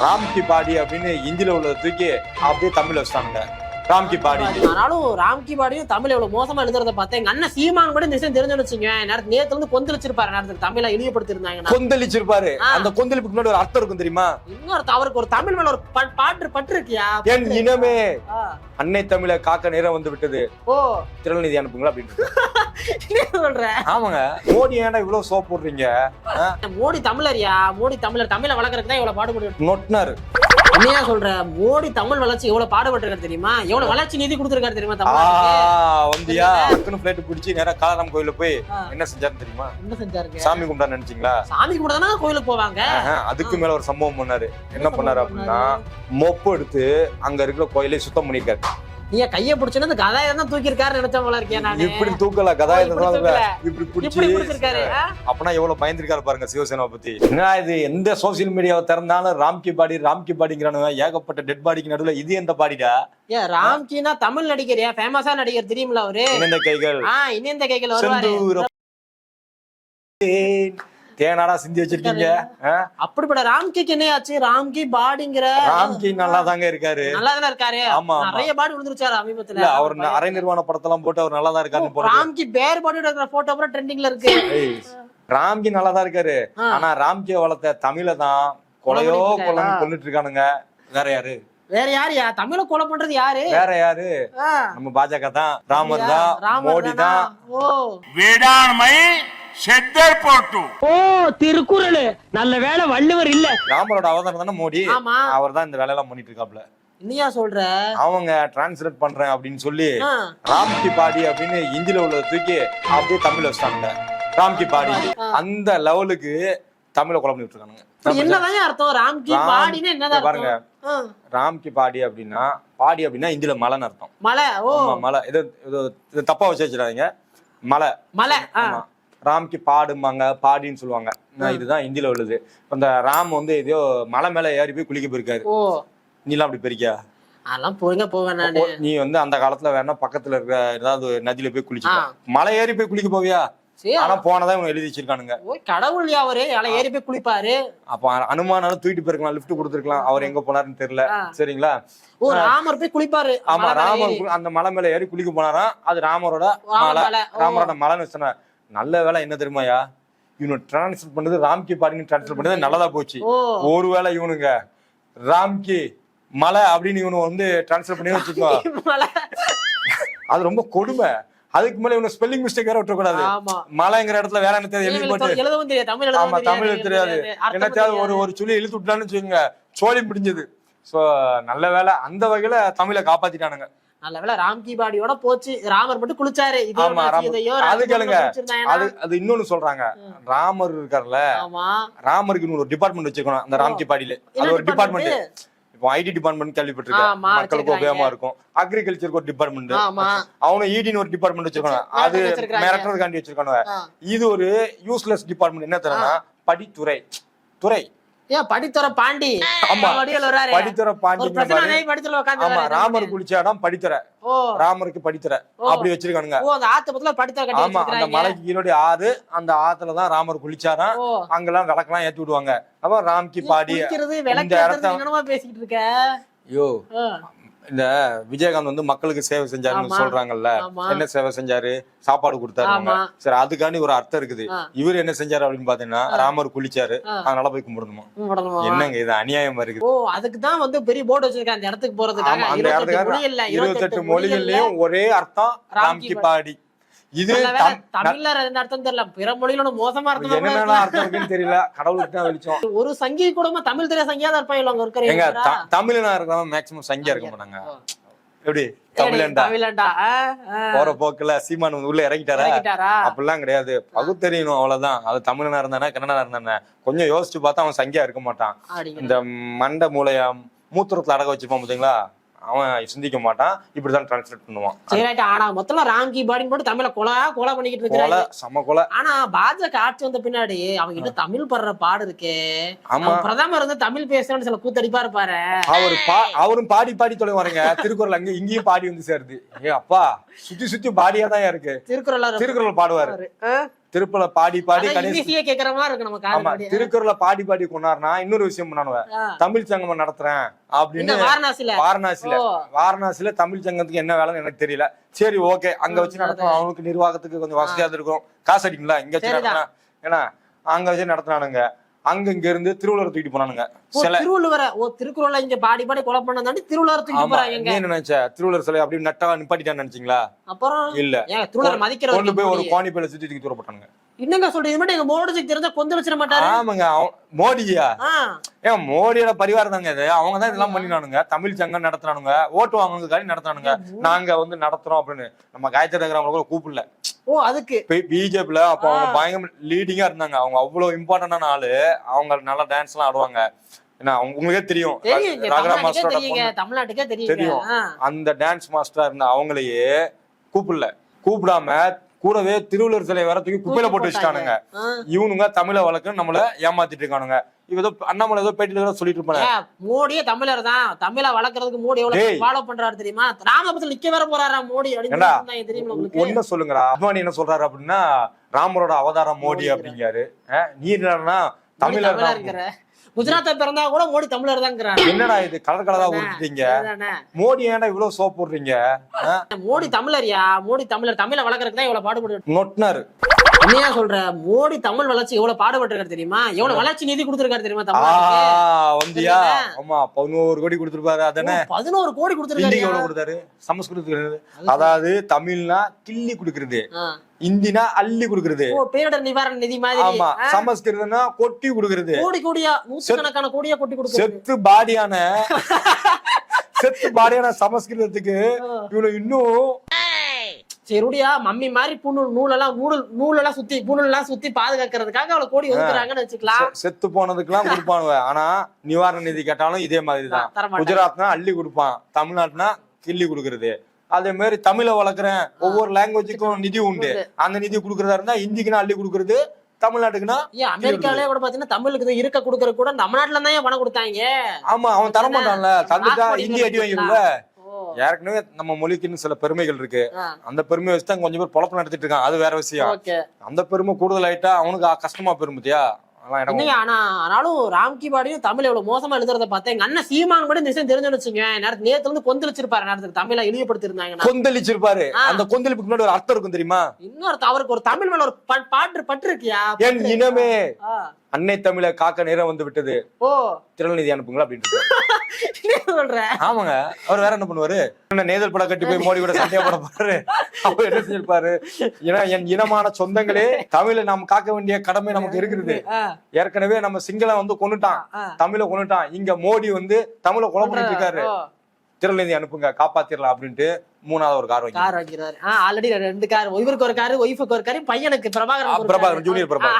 ராம்கி பாடி அப்படின்னு இந்தியில உள்ளதை தூக்கி அப்படியே தமிழ்ல வச்சிட்டானுங்க. ராம்கி பாடி ஆனாலும் ராம்கி பாடியும் தமிழ் எவ்வளவு மோசமா எழுதுறத பார்த்தேன். எங்க அண்ணன் சீமான் கூட இந்த விஷயம் தெரிஞ்சு வச்சுங்க நேரத்து நேத்துல இருந்து கொந்தளிச்சிருப்பாரு நேரத்துக்கு தமிழை இழிவுபடுத்திருந்தாங்கன்னா கொந்தளிச்சிருப்பாரு. அந்த கொந்தளிப்புக்கு முன்னாடி ஒரு அர்த்தம் இருக்கும் தெரியுமா? இன்னொரு அவருக்கு ஒரு தமிழ் மேல ஒரு பாட்டு பற்று இருக்கியா என் இனமே. அன்னை தமிழை காக்க நேரம் வந்து விட்டது. ஓ. திருநெல்வேலி அனுப்புங்களா அப்படின்னு ஆமாங்க. மோடி ஏன்டா இவ்வளவு சோப் போடுறீங்க? மோடி தமிழரியா? மோடி தமிழர் தமிழை வளர்க்கறதுக்கு தான் இவ்வளவு பாடுபட்டு நொட்னாரு. என்னையா சொல்ற? மோடி தமிழ் வளர்ச்சி எவ்வளவு பாடுபட்டிருக்காரு தெரியுமா? எவ்வளவு வளர்ச்சி நிதி கொடுத்திருக்காரு தெரியுமா தமிழ்நாட்டுக்கு? வந்தியா? டக்குனு பிளேட் பிடிச்சி நேரா காலாராம் கோயில போய். என்ன செஞ்சாருன்னு தெரியுமா? என்ன செஞ்சாருங்க? சாமி கும்பிட்டா நினைச்சீங்களா? சாமி தானே கோயிலுக்கு போவாங்க? அதுக்கு மேல ஒரு சம்பவம் பண்ணாரு. என்ன பண்ணாரு அப்படின்னா மொப்பு எடுத்து அங்க இருக்கிற கோயிலை சுத்தம் பண்ணிருக்காரு நீங்க கைய பிடிச்சுன்னு அந்த கதாயம் தான் தூக்கி இருக்காரு நினைச்ச போல இருக்கேன் நானு. இப்படி தூக்கல கதா ஓ, இப்படி பிடிச்சிருக்காரு? அப்பனா எவ்வளவு பயந்துருக்காரு பாருங்க சிவசேனாவை பத்தி. என்ன இது எந்த சோசியல் மீடியாவை திறந்தாலும் ராம்கி பாடி ராம்கி பாடிங்கிறானுங்க ஏகப்பட்ட டெட் பாடிக்கு நடுவுல இது எந்த பாடிடா? ஏன் ராம்கினா தமிழ் நடிகர் ஃபேமஸா நடிகர் தெரியுமில அவரு? இணைந்த கைகள். ஆ இணைந்த கைகள் வருவாரு. தேனாடா சிந்தி வச்சிருக்கீங்க? அப்படிப்பட்ட ராம்கிக்கு என்ன ஆச்சு? ராம்கி பாடிங்கிற ராம்கி நல்லா தாங்க இருக்காரு. நல்லா தானே இருக்காரு. ஆமா நிறைய பாடி விழுந்துருச்சாரு சமீபத்துல. அவர் அரை நிர்வாண படத்தெல்லாம் போட்டு அவர் நல்லா தான் இருக்காருன்னு போறது ராம்கி பேர் பாடி இருக்கிற போட்டோ அப்புறம் ட்ரெண்டிங்ல இருக்கு. ராம்கி நல்லா தான் இருக்காரு. ஆனா ராம்கிய வளர்த்த தமிழ தான் கொலையோ கொலை இருக்காரா? கொண்டுட்டு இருக்கானுங்க வேற யாரு? வேற யாருயா தமிழ கொலை பண்றது யாரு? வேற யாரு? நம்ம பாஜக தான். ராமர் தான் மோடி தானா? தான். ஓ. வேடாண்மை செத்தர் போட்டு. ஓ திருக்குறள். நல்ல வேளை வள்ளுவர் இல்ல. ராமரோட அவதாரம் தானே மோடி? ஆமா. அவர் தான் இந்த வேலையெல்லாம் பண்ணிட்டு இருக்காப்ல என்னையா சொல்ற? அவங்க டிரான்ஸ்லேட் பண்றேன் அப்படின்னு சொல்லி ஆ, ராம்கி பாடி அப்படின்னு இந்தியில உள்ளதை தூக்கி அப்படியே தமிழ்ல வச்சிட்டாங்க ராம்கி பாடி. அந்த லெவலுக்கு தமிழை குழம்பு பண்ணிட்டு இருக்கானுங்க என்னதான் அர்த்தம்? ராம்கி ராம்- பாடின்னு என்னதான் பாருங்க. அர்த்தம்? ஆ, ராம்கி பாடி அப்படின்னா பாடி அப்படின்னா இந்தியில மலைன்னு அர்த்தம். மலை. ஓ. ஆமா மலை. இது இது இது தப்பா வச்சு வச்சிடாதீங்க. மலை. மலை. ஆ, ஆமா. ராம்கி பாடும்பாங்க பாடின்னு சொல்லுவாங்க. இதுதான் இந்தியில உள்ளது. இந்த ராம் வந்து எதையோ மலை மேல ஏறி போய் குளிக்க போயிருக்காரு. ஓ. நீலாம் அப்படி போயிருக்கியா? அதெல்லாம் போங்க போவேன் நானு. நீ வந்து அந்த காலத்துல வேணா பக்கத்துல இருக்கிற ஏதாவது நதியில போய் குளிச்சு. மலை ஏறி போய் குளிக்க போவியா? ஆனா போனதா இவங்க எழுதி வச்சிருக்கானுங்க. கடவுள் அவரு? அலை ஏறி போய் குளிப்பாரு. அப்ப அனுமானாலும் தூக்கிட்டு போயிருக்கலாம் லிஃப்ட் கொடுத்துருக்கலாம். அவர் எங்க போனாருன்னு தெரியல. சரிங்களா? ஓ ராமர் போய் குளிப்பாரு. ஆமா ராமர் அந்த மலை மேல ஏறி குளிக்க போனாராம். அது ராமரோட ராமர் மலை. ராமரோட மலைன்னு சொன்ன நல்ல வேலை என்ன தெரியுமாயா இவனு டிரான்ஸ்ஃபர் பண்ணது ராம்கி பாடின்னு டிரான்ஸ்ஃபர் பண்ணது நல்லதா போச்சு. ஓ. ஒருவேளை இவனுங்க ராம்கி மலை அப்படின்னு இவனு வந்து டிரான்ஸ்ஃபர் பண்ணி வச்சுக்கோ அது ரொம்ப கொடுமை. அதுக்கு மேல இவனு ஸ்பெல்லிங் மிஸ்டேக் வேற விட்டுறக்கூடாது. ஆமா. மலைங்கிற இடத்துல வேற என்ன எழுதி போட்டு. ஆமா தமிழ் தெரியாது என்னத்தையாவது ஒரு. ஒரு சொல்லி இழுத்து விட்டான்னு வச்சுக்கோங்க. சோழி முடிஞ்சது. சோ நல்ல வேலை அந்த வகையில தமிழை காப்பாத்திட்டானுங்க. நல்ல வேளை ராம்கி பாடியோட போச்சு. ராமர் மட்டும் குளிச்சாரு. அது கேளுங்க. அது அது இன்னொன்னு சொல்றாங்க. ராமர் இருக்கார்ல. ஆமா. ராமருக்கு இன்னொரு டிபார்ட்மெண்ட் வச்சிருக்கணும் அந்த ராம்கி பாடியில. என்ன அது ஒரு டிபார்ட்மெண்ட்? இப்போ ஐடி டிபார்ட்மெண்ட் கேள்விப்பட்டிருக்கேன். மக்களுக்கு. உபயோகமா இருக்கும். அக்ரிகல்ச்சருக்கு ஒரு டிபார்ட்மெண்ட் ஆமா. அவனும் இடின்னு ஒரு டிபார்ட்மெண்ட் வச்சிருக்காங்க வச்சு- அது. மிரட்டுறதுக்காண்டி வச்சிருக்காங்க ஆ. இது ஒரு யூஸ்லெஸ் டிபார்ட்மெண்ட் என்ன தரனா படித்துறை. துறை. ஏன் படித்துற பாண்டி. ஆமா. படித்துறை பாண்டி படித்துல ஆமா. ராமர் குளிச்ச இடம் படித்துறை ராமருக்கு படித்துறை. அப்படி வச்சிருக்கானுங்க. ஓ அந்த ஆத்து பக்கத்துல படித்துற கட்டி ஆமா அந்த மலைக்கு கீழே ஆறு அந்த ஆத்துல தான் ராமர் குளிச்சாராம் அங்கெல்லாம் விளக்கெல்லாம் ஏத்தி விடுவாங்க. அப்ப ராம்கி பாடி இந்த விளக்கு இடத்த என்னமா பேசிக்கிட்டு இருக்க. ஐயோ ஆ, இந்த விஜயகாந்த் வந்து மக்களுக்கு சேவை செஞ்சாருன்னு. சொல்றாங்கல்ல. என்ன சேவை செஞ்சாரு? சாப்பாடு கொடுத்தாரு. சரி அதுக்காண்டி ஒரு அர்த்தம் இருக்குது. இவர் என்ன செஞ்சாரு அப்படின்னு பாத்தீங்கன்னா ராமர் குளிச்சாரு. அதனால போய் கும்பிடணுமா? என்னங்க இது? அநியாயமா இருக்குது. ஓ அதுக்கு தான் வந்து பெரிய போர்டு வச்சிருக்காங்க. அந்த இடத்துக்கு போறதுக்காக அந்த இல்ல இருபத்தெட்டு மொழிகள்லயும் ஒரே அர்த்தம் ராம்கி பாடி. இது தமிழ்ல ரெண்டு அர்த்தம் தெரியல. பிற மொழியில மோசமா அர்த்தம் என்னென்ன அர்த்தம் இருக்குன்னு தெரியல. கடவுளுக்கு தான் வெளிச்சம் ஒரு சங்கி கூடமா தமிழ் தெரிய சங்கியா தான் இருப்பாங்க அங்க இருக்கிற தமிழனா இருக்கிறவன் மேக்சிமம் சங்கியா இருக்க மாட்டாங்க. எப்படி? தமிழன்டா. தமிழன்டா. போற போக்குல சீமான் உள்ள இறங்கிட்டாரா? அப்படிலாம் கிடையாது. பகுத்தறியணும் அவ்வளவுதான். அது தமிழனா இருந்தானே கன்னடனா இருந்தானே. கொஞ்சம் யோசிச்சு பார்த்தா அவன் சங்கியா இருக்க மாட்டான். இந்த மண்டை மூளைய மூத்திரத்துல அடக வச்சிருப்பான் பாத்தீங்களா? அவன் சிந்திக்க மாட்டான் இப்படிதான் டிரான்ஸ்லேட் பண்ணுவான். சரி ரைட் ஆனா மொத்தம் ராங்கி பாடின்னு போட்டு தமிழ கொலை கொலை பண்ணிக்கிட்டு இருக்கிறாங்க. சம கொலை. ஆனா பாஜக ஆட்சி வந்த பின்னாடி அவங்க இன்னும் தமிழ் படுற பாடு இருக்கே. ஆமா. பிரதமர் வந்து தமிழ் பேசுறேன்னு சில கூத்தடிப்பா இருப்பாரு அவர் பா அவரும் பாடி பாடி தொலைவாருங்க திருக்குறள் அங்க இங்கேயும் பாடி வந்து சேருது. ஏ அப்பா சுத்தி சுத்தி பாடியா தான் இருக்கு. திருக்குறள் திருக்குறள் பாடுவாரு. திருப்பல பாடி பாடி கேக்குற மாதிரி இருக்கு ஆமா திருக்குறளை பாடி பாடி கொண்டாடுனா இன்னொரு விஷயம் பண்ணானுவ தமிழ் சங்கம் நடத்துறேன் அப்படின்னு வாரணாசில வாரணாசியில? ஓ. வாரணாசியில தமிழ் சங்கத்துக்கு என்ன வேலைன்னு எனக்கு தெரியல. சரி ஓகே. அங்க வச்சு நடத்தணும் அவனுக்கு நிர்வாகத்துக்கு கொஞ்சம் வசதியா இருக்கும் காசு அடிங்களா இங்க வச்சு. நடத்தினா. ஏன்னா அங்க வச்சு நடத்தினானுங்க. அங்க இங்க இருந்து திருவள்ளுவர் தூக்கிட்டு போனானுங்க. சில. திருவள்ளுவர ஓ திருக்குறள்ல இங்க பாடி பாடி கொலை பண்ண தாண்டி திருவள்ளுவர் தூக்கி ஆமா. போறாங்க என்ன நினைச்ச? திருவள்ளுவர் சிலை அப்படி நட்டா நிப்பாட்டிட்டான்னு நினைச்சீங்களா? அப்புறம் இல்ல. திருவள்ளுவர் மதிக்கிற கொண்டு போய் ஒரு கோணி பையில சுத்தி தூக்கி தூர போட்டானுங்க என்னங்க சொல்றீங்க? இது மட்டும் எங்க மோடிஜிக்கு தெரிஞ்சா கொந்து வச்சிட மாட்டாரு? ஆமாங்க ஆ, ஏன் மோடியோட பரிவாரம் தாங்க இது. அவங்க தான் இதெல்லாம் பண்ணினானுங்க. தமிழ் சங்கம் நடத்துறானுங்க. ஓட்டு வாங்குறதுக்காண்டி நடத்துறானுங்க. நாங்க வந்து நடத்துறோம் அப்படின்னு. நம்ம காயத்ரி நகரம் கூட கூப்பிடல. ஓ அதுக்கு. பிஜேபில அப்ப அவங்க பயங்கர லீடிங்கா இருந்தாங்க. அவங்க அவ்வளவு இம்பார்ட்டன்டான ஆளு. அவங்க நல்லா டான்ஸ் எல்லாம் ஆடுவாங்க. அவங்க- உங்களுக்கே தெரியும். ராகரா தமிழ்நாட்டுக்கே மாஸ்டரோட. தமிழ்நாட்டுக்கே தெரியும். அந்த டான்ஸ் மாஸ்டரா இருந்த அவங்களையே கூப்பிடல. கூப்பிடாம கூடவே திருவள்ளுவர் சிலை வேற தூக்கி குப்பையில போட்டு வச்சுட்டானுங்க. இவனுங்க தமிழை வழக்கு நம்மள ஏமாத்திட்டு இருக்கானுங்க. இவ ஏதோ அண்ணாமலை ஏதோ பேட்டியில சொல்லிட்டு இருப்பாங்க மோடியே தமிழர் தான். தமிழை வளர்க்கறதுக்கு மோடி எவ்வளவு. ஃபாலோ பண்றாரு தெரியுமா? ராமபுரத்துல நிக்க வேற போறாரா மோடி அப்படின்னு தெரியுமா உங்களுக்கு? ஒன்ன சொல்லுங்கடா. அத்வானி என்ன சொல்றாரு அப்படின்னா ராமரோட அவதாரம் மோடி அப்படிங்காரு நீ என்னன்னா தமிழர் தமிழா தான் இருக்கிற? குஜராத்தை பிறந்தா கூட மோடி தமிழர் தாங்கிறாரு என்னடா இது? கலர் கலரா உடுத்துட்டீங்க அதுதானே. மோடி ஏன்டா இவ்வளவு சோப் போடுறீங்க? மோடி தமிழர்யா? மோடி தமிழர். தமிழை வளர்க்கறதுக்கு தான் இவ்வளவு பாடுபட்டு நொட்னாரு. என்னையா சொல்ற மோடி தமிழ் வளர்ச்சி எவ்வளவு பாடுபட்டு தெரியுமா? எவ்வளவு வளர்ச்சி நிதி கொடுத்திருக்காரு தெரியுமா வந்தியா? ஆமா பதினோரு கோடி கொடுத்துருப்பாரு அதானே? பதினோரு கோடி கொடுத்திருக்காரு எவ்வளவு கொடுத்தாரு? சமஸ்கிருதத்துக்கு. அதாவது தமிழ்னா கிள்ளி கொடுக்கறது. இந்தினா அள்ளி கொடுக்கறது. பேரிடர் நிவாரண நிதி மாதிரி. ஆமா சமஸ்கிருதம்னா கொட்டி கொடுக்கறது. கோடி கோடியா நூற்றுக்கணக்கான கோடியா கொட்டி கொடுக்குறது. செத்து பாடியான செத்து பாடியான சமஸ்கிருதத்துக்கு இவனு இன்னும் சரிடியா மம்மி மாதிரி புண்ணு நூலெல்லாம் நூல் நூலெல்லாம் சுத்தி புண்ணெல்லாம் சுத்தி பாதுகாக்கிறதுக்காக அவ்வளவு கோடி ஒதுக்குறாங்கன்னு வச்சுக்கலாம். செத்து போனதுக்கெல்லாம் கொடுப்பானுவ ஆனா நிவாரண நிதி கேட்டாலும் இதே மாதிரிதான். தர மாட்டாங்க. குஜராத்னா அள்ளி கொடுப்பான். தமிழ்நாட்டுனா கிள்ளி கொடுக்கறது. அதே மாதிரி தமிழை வளர்க்குறேன். ஒவ்வொரு லாங்குவேஜுக்கும் நிதி உண்டு. அந்த நிதி கொடுக்கறதா இருந்தா ஹிந்திக்குன்னா அள்ளி கொடுக்கறது தமிழ்நாட்டுக்குன்னா ஏன் அமெரிக்காவிலே கூட பாத்தீங்கன்னா தமிழுக்கு இருக்க கொடுக்கறது கூட நம்ம நாட்டுல தான் ஏன் பணம் கொடுத்தாங்க? ஆமா அவன் தர மாட்டான்ல தந்துட்டா ஹிந்தி அடி வாங்கிடும்ல ஏற்கனவே நம்ம மொழிக்குன்னு சில பெருமைகள் இருக்கு. அந்த பெருமையை வச்சு தான் கொஞ்சம் பேர் பொழப்பு நடத்திட்டு இருக்கான் அது வேற விஷயம். அந்த பெருமை கூடுதல் ஆயிட்டா அவனுக்கு கஷ்டமா பெருமதியா ஆனா ஆனாலும் ராம்கி பாடியும் தமிழ் எவ்வளவு மோசமா எழுதுறத பார்த்தேன். எங்க அண்ணன் சீமான் கூட இந்த விஷயம் தெரிஞ்சு வச்சுங்க நேரத்து நேத்துல இருந்து கொந்தளிச்சிருப்பாரு நேரத்துக்கு தமிழை இழிவுபடுத்தி இருந்தாங்கன்னா கொந்தளிச்சிருப்பாரு. ஆ. அந்த கொந்தளிப்புக்கு முன்னாடி ஒரு அர்த்தம் இருக்கும் தெரியுமா? இன்னொரு அவருக்கு ஒரு தமிழ் மேல ஒரு பாட்டு பற்று இருக்கியா? என் இனமே. அன்னை தமிழை காக்க நேரம் வந்து விட்டது. ஓ. திருநெல்வேலி அனுப்புங்களா சொல்ற ஆமாங்க. அவர் வேற என்ன பண்ணுவாரு? என்ன நேதல் படம் கட்டி போய் மோடி கூட சண்டையா போட போறாரு. அவர் என்ன செஞ்சிருப்பாரு ஏன்னா என் இனமான சொந்தங்களே தமிழை நாம் காக்க வேண்டிய கடமை நமக்கு இருக்கிறது ஏற்கனவே நம்ம சிங்களம் வந்து கொன்னுட்டான். ஆ. தமிழை கொன்னுட்டான். இங்க மோடி வந்து தமிழை கொலை பண்ணிட்டு இருக்காரு திருநெல்வேலி அனுப்புங்க காப்பாத்திரலாம் அப்படின்ட்டு மூணாவது ஒரு கார் கார் வைக்கிறாரு ஆல்ரெடி ரெண்டு கார். இவருக்கு ஒரு கார் ஒய்ஃபுக்கு ஒரு கார் பையனுக்கு பிரபாகரன் ஒரு பிரபாகரன்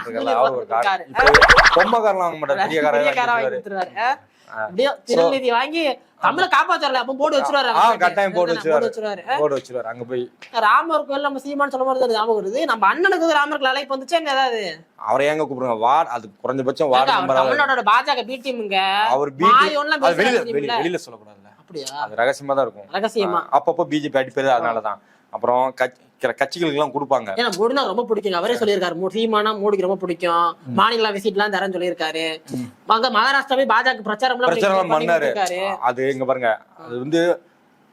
காரு. ஜூனியர் அவர் ஒரு கார். பொம்மை கார்லாம் வாங்க மாட்டார் பெரிய பெரிய காரா அப்படியே வாங்கி தமிழ காப்பாத்தரல அப்ப வச்சிருவாரு. கட்டாயம் வச்சிருவாரு. போர்டு வச்சிருவாரு. அங்க போய். ராமர் கோயில் நம்ம சீமான் சொல்ல மாதிரி ஞாபகம் வருது. நம்ம அண்ணனுக்கு ராமருக்கு அழைப்பு வந்துச்சு ஏதாவது? அவரை ஏங்க கூப்பிடுங்க? வார்டு அது குறைஞ்சபட்சம் வார்டு நம்பர் தமிழ்நாடோட பாஜக பி டீமுங்க அவர் வெளியில வெளியில சொல்லக்கூடாதுல்ல. அப்படியா? அது ரகசியமா தான் இருக்கும். ரகசியமா. அப்பப்போ பிஜேபி அடிப்பது அதனாலதான். அப்புறம் கட்சி- சில கட்சிகளுக்கு எல்லாம் கொடுப்பாங்க. ஏன்னா மோடினா ரொம்ப பிடிக்குங்க. அவரே சொல்லியிருக்காரு. சீமானா மோடிக்கு ரொம்ப பிடிக்கும். மாநில விசிட் எல்லாம் தரேன்னு சொல்லியிருக்காரு. அங்க மகாராஷ்டிராவே பாஜக பிரச்சாரம் பிரச்சாரம் பண்ணி பண்ணாரு. அது இங்க பாருங்க. அது வந்து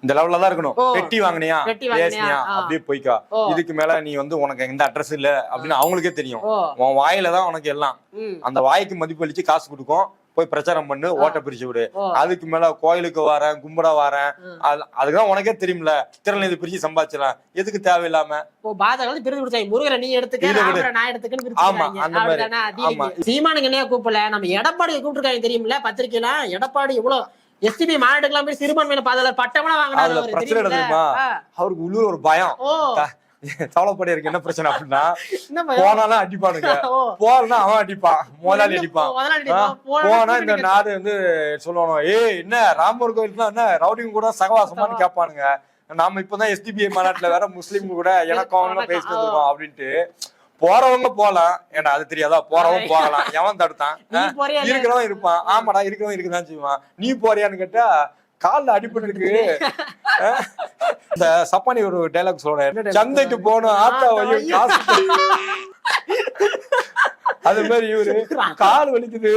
இந்த லெவல்ல தான் இருக்கணும். ஓ. பெட்டி வாங்கினியா? பேசினியா. அப்படியே போய்க்கா. இதுக்கு மேல நீ வந்து உனக்கு எந்த அட்ரஸ் இல்ல? அப்படின்னு அவங்களுக்கே தெரியும். உன் வாயில தான் உனக்கு எல்லாம். அந்த வாய்க்கு மதிப்பு அளிச்சு காசு கொடுக்கும். போய் பிரச்சாரம் பண்ணு ஓட்ட பிரிச்சு விடு. அதுக்கு மேல கோயிலுக்கு வரேன் கும்பிட வரேன். ம். அது- அதுக்குதான் உனக்கே தெரியும்ல. திறநிலை பிரிச்சு சம்பாதிச்சலாம் எதுக்கு தேவையில்லாம? பாஜக பிரித்து கொடுத்தாங்க முருகரை நீ எடுத்துக்க நான் எடுத்துக்கன்னு ஆமா. அந்த மாதிரி. சீமானுக்கு என்னையா கூப்பிடல? நம்ம எடப்பாடி கூப்பிட்டுருக்காங்க தெரியுமில்ல பத்திரிக்கையில. எடப்பாடி இவ்வளவு எஸ்டிபி மாநாட்டுக்கெல்லாம் போய் சிறுபான்மையின பாதுகாவலர் பட்டமெல்லாம் வாங்கினாரு என்ன. அவருக்கு உள்ளூர் ஒரு பயம். ஓ தவளைப்படி இருக்கு என்ன பிரச்சனை அப்படின்னா? போனாலும் அடிப்பானுங்க. போறனா அவன் அடிப்பான். முதலாளி அடிப்பான். போனா இந்த நாடு வந்து சொல்லுவானோ ஏய் என்ன? ராமர் கோயிலுக்குலாம் என்ன? ரவுடிங்க கூட சகவாசமான்னு கேட்பானுங்க. நாம இப்பதான் எஸ்டிபிஐ மாநாட்டுல வேற முஸ்லீம் கூட எனக்கும் பேசிட்டு இருக்கோம் அப்படின்ட்டு. போறவங்க போலாம் ஏன்னா அது தெரியாதா? போறவங்க போகலாம். எவன் தடுத்தான்? இருக்கிறவன் இருப்பான். ஆமாடா இருக்கிறவன் இருக்குதான் செய்வான். நீ போறியான்னு கேட்டா கால்ல அடிபட்டு இருக்கு. அஹ், இந்த சப்பானி ஒரு டைலாக் சொல்றேன். சந்தைக்கு போகணும் ஆத்தா வையும் காசு அது மாதிரி இவரு கால் வலிக்குது.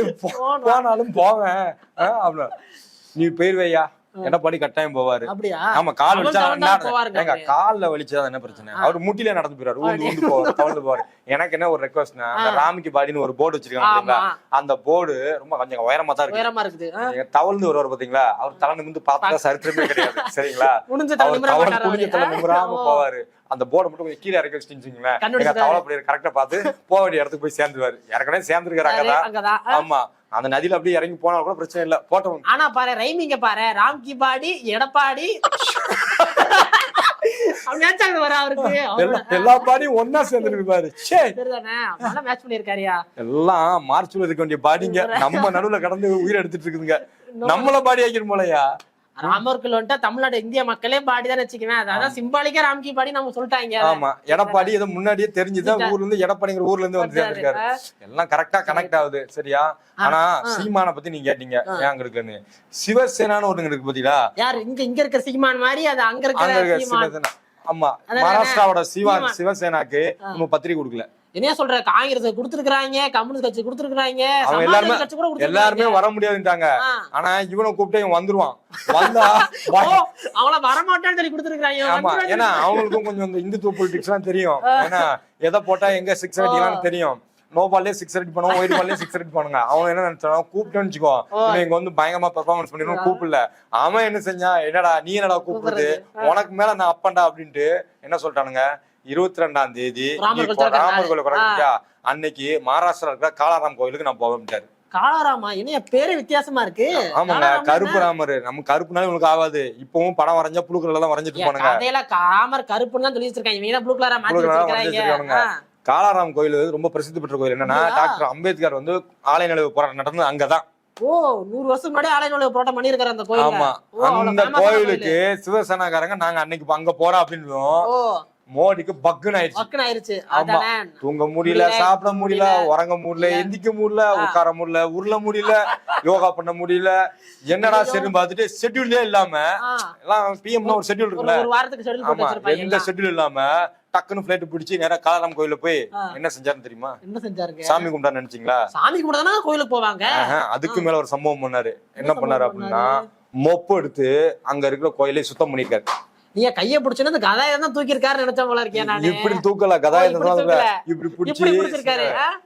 போனாலும் போவேன். அப்படின்னா நீ போயிருவையா எடப்பாடி கட்டாயம் போவாரு. ஆமா கால் வலிச்சா அவரு. கால்ல வலிச்சா என்ன பிரச்சனை? அவர் முட்டிலே நடந்து போறாரு ஊந்து ஊந்து போவார் தவழ்ந்து போவார். எனக்கு என்ன ஒரு ரெக்வஸ்ட்னா அந்த ராமிக்கு பாடின்னு ஒரு போர்டு வச்சிருக்காங்க? அந்த போர்டு ரொம்ப கொஞ்சம் உயரமா தான் இருக்கு. தவழ்ந்து வருவார் பாத்தீங்களா? அவர் தலை நிமிந்து பார்த்தா சரித்திரமே கிடையாது. சரிங்களா? அவர் தவறு. தலை நிமிராம. போவாரு. அந்த போர்டை மட்டும் கொஞ்சம் கீழே இறக்கி வச்சுட்டீங்களேன் எங்க கண்டுபிடிச்சிட்டாரு. தவளை பிள்ளையர் கரெக்டா பார்த்து போக வேண்டிய இடத்துக்கு போய் சேர்ந்துருவாரு. ஏற்கனவே அங்கதான். ஆ. ஆமா. அந்த நதியில அப்படியே இறங்கி போனாலும் கூட பிரச்சனை இல்ல. போட்டோம். ஆனா பாரு ரைமிங்க பாரு. ராம்கி பாடி எடப்பாடி. எல்லா பாடியும் ஒன்னா சேர்ந்துருக்கு பாரு. மேட்ச் பண்ணிருக்காருயா எல்லாம் மார்ச்ல இருக்க வேண்டிய பாடிங்க நம்ம நடுவுல கடந்து உயிர் எடுத்துட்டு இருக்குதுங்க. நம்மள பாடி ஆக்கிடும் போலயா? ராமர்கள் வந்துட்டு தமிழ்நாடு இந்திய மக்களே பாடி தான் வச்சுக்குவேன் அதான் சிம்பாலிக்கா ராம்கி பாடி நம்ம சொல்லிட்டாங்க. ஆமா. எடப்பாடி ஏதோ முன்னாடியே தெரிஞ்சுதான் ஊர்ல இருந்து எடப்பாடிங்கிற ஊர்ல இருந்து வந்து சேர்ந்திருக்காரு எல்லாம் கரெக்டா கனெக்ட் ஆகுது. சரியா? ஆனா சீமான பத்தி நீங்க கேட்டீங்க. ஏன் இருக்குன்னு? சிவசேனான்னு ஒருத்தங்க இருக்கு பாத்தீங்களா? யாரு? இங்க இங்க இருக்க சீமான் மாதிரி அது அங்க இருக்க ஆமா? மகாராஷ்டிராவோட சிவா. சிவசேனாக்கு நம்ம பத்திரிகை கொடுக்கல. என்ன சொல்ற? காங்கிரஸ் கொடுத்துருக்காங்க கம்யூனிஸ்ட் கட்சி கொடுத்துருக்காங்க எல்லாருமே கட்சி கூட எல்லாருமே வர முடியாதுன்ட்டாங்க. ஆ. ஆனா இவனை கூப்பிட்டு இவன் வந்துருவான். வந்தா ஓ, அவங்கள வரமாட்டான்னு சொல்லி கொடுத்துருக்காங்க ஆமா ஏன்னா அவங்களுக்கும் கொஞ்சம் இந்த இந்துத்துவ பொலிட்டிக்ஸ் எல்லாம் தெரியும். ஏன்னா எதை போட்டா எங்க சிக்ஸ் அடிக்கலாம்னு தெரியும். நோ பால்லே சிக்ஸ் அடிட் பண்ணுவோம் ஒயிட் பால்லே சிக்ஸ் அடிட் பண்ணுங்க. அவன் என்ன நினைச்சான் கூப்பிட்டேன்னு வச்சுக்கோ. இவன் இங்க வந்து பயங்கரமா பெர்ஃபார்மன்ஸ் பண்ணிருக்கோம் கூப்பிடல. அவன் என்ன செஞ்சான் என்னடா நீ என்னடா கூப்பிடுறது? உனக்கு மேல நான் அப்பன்டா அப்படின்ட்டு என்ன சொல்லிட்டானுங்க? இருபத்தி ரெண்டாம் தேதி ராமர் கோயில் ராமர். குறைஞ்சா அன்னைக்கு மகாராஷ்டிரா இருக்கிற காலாராம் கோயிலுக்கு நான் போவேன்ட்டாரு காளாராமா? என்ன பேரு வித்தியாசமா இருக்கு. ஆமாங்க. காளாராமா கருப்பு ராமர். நம்ம கருப்புனாலே உங்களுக்கு ஆகாது. இப்பவும் படம் வரைஞ்சா புழு கலர்ல தான் வரைஞ்சிட்டு போனுங்க. கதையில காமர் கருப்புன்னு தான் சொல்லி வச்சிருக்காங்க. இவங்க மாத்தி. காலாராம் கோயில் ரொம்ப பிரசித்தி பெற்ற கோயில். என்னன்னா? டாக்டர் அம்பேத்கர் வந்து ஆலய நிலவு போராட்டம் நடந்தது அங்கதான். ஓ நூறு வருஷம் முன்னாடி ஆலய போராட்டம் பண்ணிருக்காரு அந்த ஆமா. அந்த கோயிலுக்கு சிவசேனாக்காரங்க நாங்க அன்னைக்கு அங்க போறோம் அப்படின்னு மோடிக்கு பக்குன்னு ஆயிடுச்சு. வக்குன்னு ஆயிருச்சு ஆமா. தூங்க முடியல சாப்பிட முடியல. உறங்க முடியல எந்திக்க முடியல உட்கார முடியல உருள முடியல யோகா பண்ண முடியல. என்னடா சரின்னு பார்த்துட்டு ஷெட்யூல்லே இல்லாம எல்லாம் பிஎம்னா ஒரு ஷெட்யூல் இருக்குல்ல. ஒரு வாரத்துக்கு ஷெட்யூல் ஆமா எந்த. ஷெட்யூல் இல்லாம டக்குன்னு பிளைட் பிடிச்சி நேரா காலாராம் கோயில்ல போய். என்ன செஞ்சாருன்னு தெரியுமா? என்ன செஞ்சாருங்க? சாமி கும்பிட்டா நினைச்சீங்களா? சாமி கும்பிட தானே கோயிலுக்கு போவாங்க. அதுக்கு மேல ஒரு சம்பவம் பண்ணாரு. என்ன பண்ணாரு அப்படின்னா மொப்பு எடுத்து அங்க இருக்கிற கோயிலை சுத்தம் பண்ணிருக்காரு நீங்க கைய பிடிச்சுன்னு இந்த கதாயம் தான் தூக்கி இருக்காரு நினைச்ச போல இருக்கேன் நானு. இப்படி தூக்கல ஓ, கதா இப்படி பிடிச்சி?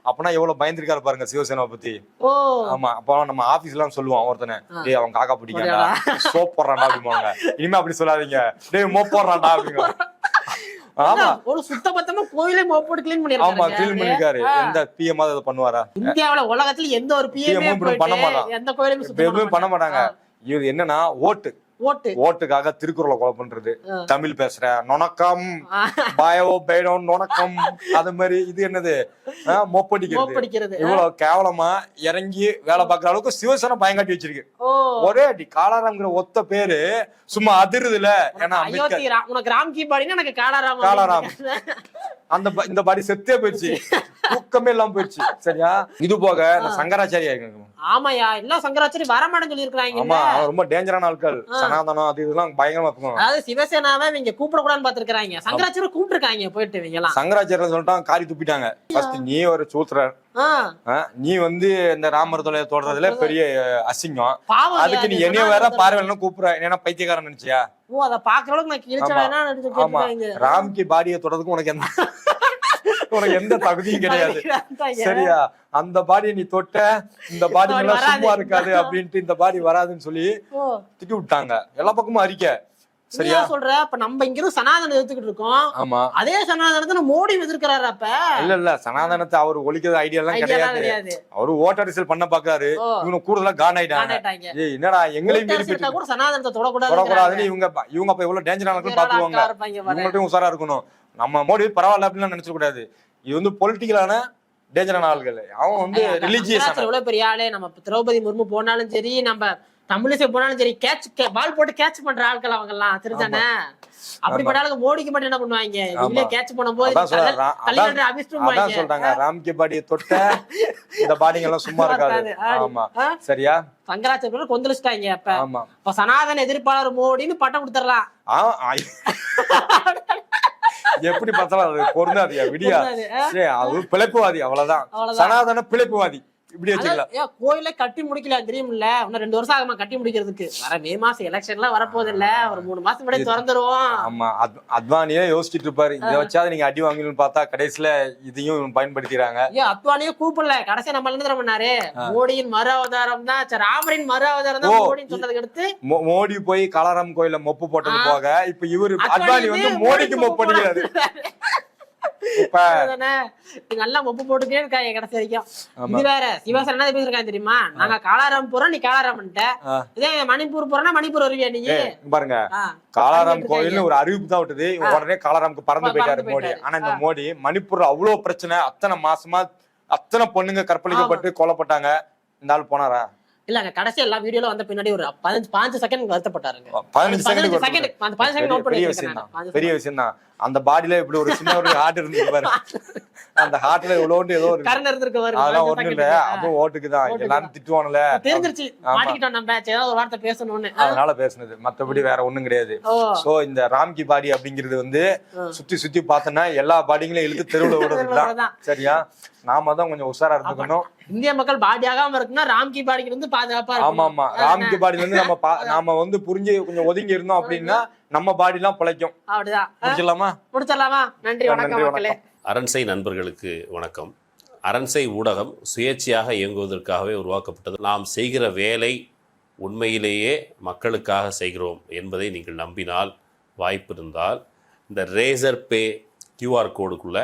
அப்பனா எவ்வளவு பயந்துருக்காரு பாருங்க சிவசேனா பத்தி. ஓ. ஆமா அப்ப நம்ம ஆபீஸ்ல எல்லாம் சொல்லுவான் ஒருத்தனை டேய் அவன் காக்கா பிடிக்காண்டா? சோப் போடுறான்டா அப்படிம்பாங்க. இனிமே அப்படி சொல்லாதீங்க. டேய் மோப் போடுறான்டா அப்படிங்க. ஆமா. ஒரு சுத்தபத்தமா கோயிலே மோப்போடு கிளீன் ஆமா கிளீன் பண்ணிருக்காரு பண்ணிருக்காரு எந்த பிஎம் அதை பண்ணுவாரா? இந்தியாவுல உலகத்துல எந்த ஒரு இப்படி பண்ண மாட்டான். எந்த பண்ண மாட்டாங்க. இது என்னன்னா ஓட்டு. ஓட்டுக்காக திருக்குறளை கொலை பண்றது. தமிழ் பேசுறேன் நொணக்கம். Bio BeiDou நொணக்கம். அது மாதிரி இது என்னது? மொப்படிக்கிறது. இவ்வளவு கேவலமா இறங்கி வேலை பார்க்குற அளவுக்கு சிவசேனா பயங்காட்டி வச்சிருக்கு. ஒரே அடி காலாராம்ங்கிற ஒத்த பேரு சும்மா அதிருதுல. ஏன்னா உனக்கு ராம்கி பாடினா எனக்கு காலாராம் காலாராம். அந்த இந்த பாடி செத்தே போயிடுச்சு. தூக்கமே இல்லாம போயிடுச்சு. சரியா? இது போக இந்த சங்கராச்சாரியா. ஆமாயா எல்லாம் சங்கராச்சாரி வரமாட்டேன்னு சொல்லி ஆமா ரொம்ப டேஞ்சரான ஆட்கள் சனாதனம் அது இதெல்லாம் பயங்கரமா இருக்கும். அதாவது சிவசேனாவை இவங்க கூப்பிடக்கூடாதுன்னு பாத்துருக்காங்க சங்கராச்சாரி கூப்பிட்டுருக்காங்க போயிட்டு இவங்க எல்லாம் சங்கராச்சாரியர் சொல்லிட்டான் காரி துப்பிட்டாங்க. ஃபர்ஸ்ட் நீ ஒரு சூத்திரர். நீ வந்து இந்த ராமர் தொலைய தொடறதுல பெரிய அசிங்கம். அதுக்கு நீ என்னைய வேற பார்வையில கூப்பிடுற. என்ன பைத்தியக்காரன் நினைச்சியா? ஓ அத பாக்குற அளவுக்கு நான் ராம்கி பாடியை தொடறதுக்கு உனக்கு எந்த உனக்கு எந்த தகுதியும் கிடையாது. சரியா? அந்த பாடியை நீ தொட்ட இந்த பாடி சும்மா. இருக்காது அப்படின்ட்டு இந்த பாடி வராதுன்னு சொல்லி திட்டி விட்டாங்க. எல்லா பக்கமும் அறிக்கை சரியா? சொல்ற? அப்ப நம்ம இங்க இருந்து சனாதனம் எதிர்த்துக்கிட்டு இருக்கோம். ஆமா. அதே சனாதனத்தை மோடி எதிர்க்கிறாரு அப்ப. இல்ல இல்ல. சனாதனத்தை அவர் ஒழிக்கிறது ஐடியா எல்லாம் கிடையாது. அவரு ஓட்ட அரசியல் பண்ண பாக்குறாரு. இவனு கூடுதலா கான் ஆயிட்டாங்க என்னடா எங்களையும் மீறி கூட சனாதனத்தை தொடக்கூடாது தொடக்கூடாதுன்னு இவங்க இவங்க அப்ப எவ்வளவு டேஞ்சரான பாத்துக்குவாங்க இவங்கள்ட்டையும் உஷாரா இருக்கணும். நம்ம மோடி பரவாயில்ல அப்படின்னு நினைச்ச கூடாது. இது வந்து பொலிட்டிக்கலான டேஞ்சரான ஆள்கள். அவன் வந்து ரிலிஜியஸ் எவ்வளவு பெரிய ஆளு. நம்ம இப்ப திரௌபதி முர்மு போனாலும் சரி நம்ம தமிழிசை போனாலும் சரி கேட்ச் பால் போட்டு கேட்ச் பண்ற ஆட்கள் அவங்க எல்லாம் திருத்தானே அப்படிப்பட்ட ஆளுங்க மோடிக்கு மட்டும் என்ன பண்ணுவாங்க? இவங்களே ஆமா. கேட்ச் பண்ணும்போது அதான் சொல்றாங்க ராம்கி பாடியை தொட்ட இந்த பாடிங்க எல்லாம் சும்மா இருக்காது. ஆமா? சரியா? சங்கராச்சாரிய கொந்தளிச்சிட்டாங்க அப்ப. ஆமா. இப்ப சனாதன எதிர்ப்பாளர் மோடின்னு பட்டம் கொடுத்துடலாம். எப்படி பார்த்தாலும் அது பொருந்தாதியா விடியா. அது பிழைப்புவாதி அவ்வளவுதான். சனாதன பிழைப்புவாதி. இப்படி வச்சுக்கலாம். கோயில கட்டி முடிக்கல தெரியுமில்ல? இன்னும் ரெண்டு வருஷம் ஆகுமா கட்டி முடிக்கிறதுக்கு. வர மே மாசம் எலெக்ஷன் எல்லாம் வரப்போகுது இல்ல ஒரு மூணு மாசம் முன்னாடி திறந்துருவோம். ஆமா அத்- அத்வானியே யோசிச்சுட்டு இருப்பாரு. இதை வச்சாவது நீங்க அடி வாங்கணும்னு பார்த்தா கடைசியில இதையும் பயன்படுத்திடுறாங்க ஏன் அத்வானியே கூப்பிடல. கடைசியா நம்ம என்ன பண்ணாரு? மோடியின் மறு அவதாரம் தான் ராமரின் மறு அவதாரம் தான் மோடின்னு சொன்னதுக்கு அடுத்து. மோடி போய் காலாராம் கோயில மொப்பு போட்டது. போக இப்ப இவரு அத்வானி வந்து மோடிக்கு மொப்பு அடிக்கிறாரு நல்லா மொப்பு போட்டுட்டே இருக்காங்க கடைசி வரைக்கும். இது வேற சிவசேனா என்ன பேசிருக்காங்க தெரியுமா? நாங்க காலாராம் போறோம் நீ காலாராம்ன்ட்ட. இதே மணிப்பூர் போறோம்னா மணிப்பூர் வருவியா நீ? ஏய், இங்க பாருங்க. காலாராம் கோயில்னு ஒரு அறிவிப்பு தான் விட்டது. உடனே காலாராமுக்கு பறந்து போயிட்டாரு மோடி. ஆனா இந்த மோடி மணிப்பூர்ல அவ்வளவு பிரச்சனை. அத்தனை மாசமா அத்தனை பொண்ணுங்க கற்பழிக்கப்பட்டு கொல்லப்பட்டாங்க. இந்த ஆள் போனாரா? இல்லங்க கடைசி எல்லா வீடியோல வந்த பின்னாடி ஒரு பதினஞ்சு பாஞ்சு செகண்ட் வருத்தப்பட்டாருங்க. பதினஞ்சு செகண்ட் அந்த பதினஞ்சு note பண்ணி பெரிய விஷயம். தான் பெரிய விஷயம் தான் அந்த பாடியில இப்படி ஒரு சின்ன ஒரு ஹார்ட் இருந்து பாரு. அந்த ஹார்ட்ல இவ்வளோண்டு ஏதோ இருக்கு கரண்ட் இருந்திருக்கு அதெல்லாம் second. இல்ல. அதுவும் ஓட்டுக்கு தான். எல்லாரும் திட்டுவானுல. தெரிஞ்சிருச்சு. மாட்டிக்கிட்டோம் நம்ம. ஏதாவது ஒரு வார்த்தை பேசணும்னு. அதனால பேசுனது. மத்தபடி வேற ஒண்ணும் கிடையாது. சோ இந்த ராம்கி பாடி அப்படிங்கிறது வந்து. சுத்தி சுத்தி பார்த்தோன்னா எல்லா பாடிங்களையும் இழுத்து தெருவுல அவ்வளவுதான். சரியா? நாம தான் கொஞ்சம் உஷாரா இருந்துக்கணும். இந்திய மக்கள் பாடி ஆகாம இருக்குன்னா ராம்கி பாடிக்கு இருந்து பாதுகாப்பா ஆமா. ஆமா ராம்கி பாடியில இருந்து நம்ம பா- நாம வந்து புரிஞ்சு கொஞ்சம் ஒதுங்கி இருந்தோம் அப்படின்னா நம்ம பாடி எல்லாம் பிழைக்கும். அப்படிதான். முடிச்சிடலாமா? முடிச்சிடலாமா? நன்றி வணக்கம் நன்றி, மக்களே. வணக்கம். அரண்சை நண்பர்களுக்கு வணக்கம். அரண்சை ஊடகம் சுயேட்சையாக இயங்குவதற்காகவே உருவாக்கப்பட்டது. நாம் செய்கிற வேலை உண்மையிலேயே மக்களுக்காக செய்கிறோம் என்பதை நீங்கள் நம்பினால் வாய்ப்பு இருந்தால் இந்த ரேசர் பே கியூஆர் கோடுக்குள்ளே